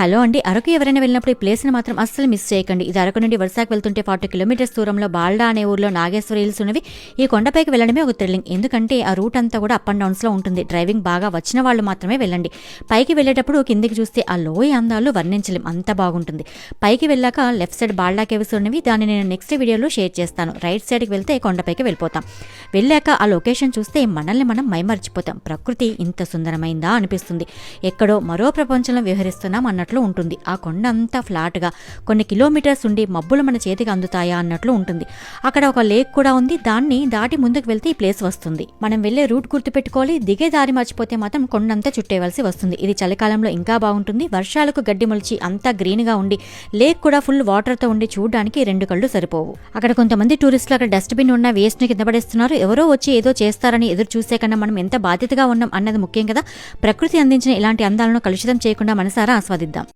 Hello అండి అరకు ఎవరైనా వెళ్ళినప్పుడు ఈ ప్లేస్ని మాత్రం అస్సలు మిస్ చేయకండి. ఇది అరకు నుండి వరుసాకు వెళ్తుంటే ఫార్టీ కిలోమీటర్స్ దూరంలో బాల్డా అనే ఊర్లో నాగేశ్వర హిల్స్ ఉన్నవి. ఈ కొండపైకి వెళ్ళడమే ఒక థ్రిల్లింగ్. ఎందుకంటే ఆ రూట్ అంతా కూడా అప్ అండ్ డౌన్స్లో ఉంటుంది. డ్రైవింగ్ బాగా వచ్చిన వాళ్ళు మాత్రమే వెళ్ళండి. పైకి వెళ్ళేటప్పుడు కిందికి చూస్తే ఆ లోయ అందాలు వర్ణించలేం. అంత బాగుంటుంది. పైకి వెళ్ళాక లెఫ్ట్ సైడ్ బాల్డా కేవ్స్ ఉన్నవి. దాన్ని నేను నెక్స్ట్ వీడియోలో షేర్ చేస్తాను. రైట్ సైడ్కి వెళ్తే కొండపైకి వెళ్ళిపోతాం. వెళ్ళాక ఆ లొకేషన్ చూస్తే మనల్ని మనం మైమర్చిపోతాం. ప్రకృతి ఇంత సుందరమైందా అనిపిస్తుంది. ఎక్కడో మరో ప్రపంచంలో విహరిస్తున్నాం అన్నట్లు ఉంటుంది. ఆ కొండ అంతా ఫ్లాట్గా కొన్ని కిలోమీటర్స్ ఉండి మబ్బులు మన చేతికి అందుతాయా అన్నట్లు ఉంటుంది. అక్కడ ఒక లేక్ కూడా ఉంది. దాన్ని దాటి ముందుకు వెళ్తే ఈ ప్లేస్ వస్తుంది. మనం వెళ్ళే రూట్ గుర్తుపెట్టుకోవాలి. దిగే దారి మర్చిపోతే మాత్రం కొండంతా చుట్టేవలసి వస్తుంది. ఇది చలికాలంలో ఇంకా బాగుంటుంది. వర్షాలకు గడ్డి మొలిచి అంతా గ్రీన్గా ఉండి లేక్ కూడా ఫుల్ వాటర్తో ఉండి చూడడానికి రెండు కళ్ళు సరిపోవు. అక్కడ కొంతమంది టూరిస్టులు అక్కడ డస్ట్బిన్ ఉన్న వేస్ట్ని కింద పడేస్తున్నారు. ఎవరో వచ్చి ఏదో చేస్తారని ఎదురు చూసే కన్నా మనం ఎంత బాధ్యతగా ఉన్నాం అన్నది ముఖ్యం కదా. ప్రకృతి అందించిన ఇలాంటి అందాలను కలుషితం చేయకుండా మనసారా ఆస్వాదిద్దాం.